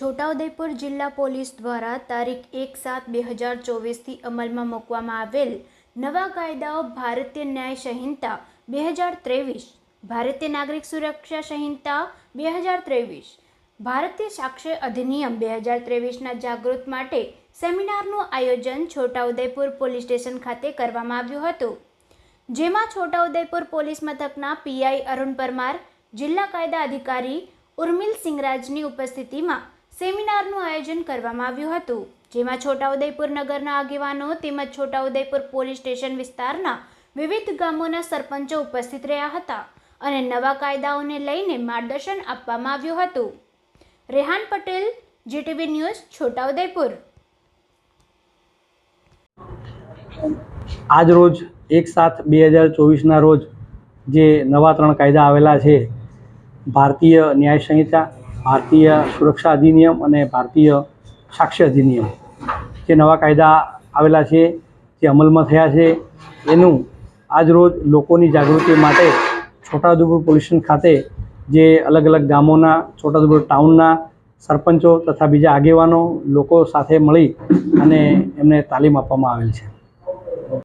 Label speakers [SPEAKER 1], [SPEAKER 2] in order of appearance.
[SPEAKER 1] છોટાઉદેપુર જિલ્લા પોલીસ દ્વારા તારીખ એક સાત બે હજાર ચોવીસથી અમલમાં મૂકવામાં આવેલ નવા કાયદાઓ ભારતીય ન્યાય સંહિતા બે હજાર ત્રેવીસ, ભારતીય નાગરિક સુરક્ષા સંહિતા બે હજાર ત્રેવીસ, ભારતીય સાક્ષ્ય અધિનિયમ બે હજાર ત્રેવીસના જાગૃત માટે સેમિનારનું આયોજન છોટાઉદેપુર પોલીસ સ્ટેશન ખાતે કરવામાં આવ્યું હતું. જેમાં છોટાઉદેપુર પોલીસ મથકના પીઆઈ અરુણ પરમાર, જિલ્લા કાયદા અધિકારી ઉર્મિલ સિંગરાજની ઉપસ્થિતિમાં સેમિનારનું આયોજન કરવામાં આવ્યું હતું, જેમાં છોટાઉદેપુર નગરના આગેવાનો તેમજ છોટાઉદેપુર પોલીસ સ્ટેશન વિસ્તારના વિવિધ ગામોના સરપંચો ઉપસ્થિત રહ્યા હતા અને નવા કાયદાઓને લઈને માર્ગદર્શન આપવામાં આવ્યું હતું. Rehan Patel, GTV news, Chhotaudepur.
[SPEAKER 2] આજ રોજ એક સાત બે હજાર ચોવીસના રોજ જે નવા ત્રણ કાયદા આવેલા છે, ભારતીય ન્યાય સંહિતા ભારતીય સુરક્ષા અધિનિયમ અને ભારતીય સાક્ષ્ય અધિનિયમ. જે નવા કાયદા આવેલા છે, જે અમલમાં થયા છે, એનું આજ રોજ લોકોની જાગૃતિ માટે છોટાઉદેપુર પોલીસ ખાતે જે અલગ અલગ ગામોના, છોટાઉદેપુર ટાઉનના સરપંચો તથા બીજા આગેવાનો લોકો સાથે મળી અને એમને તાલીમ આપવામાં આવેલ છે.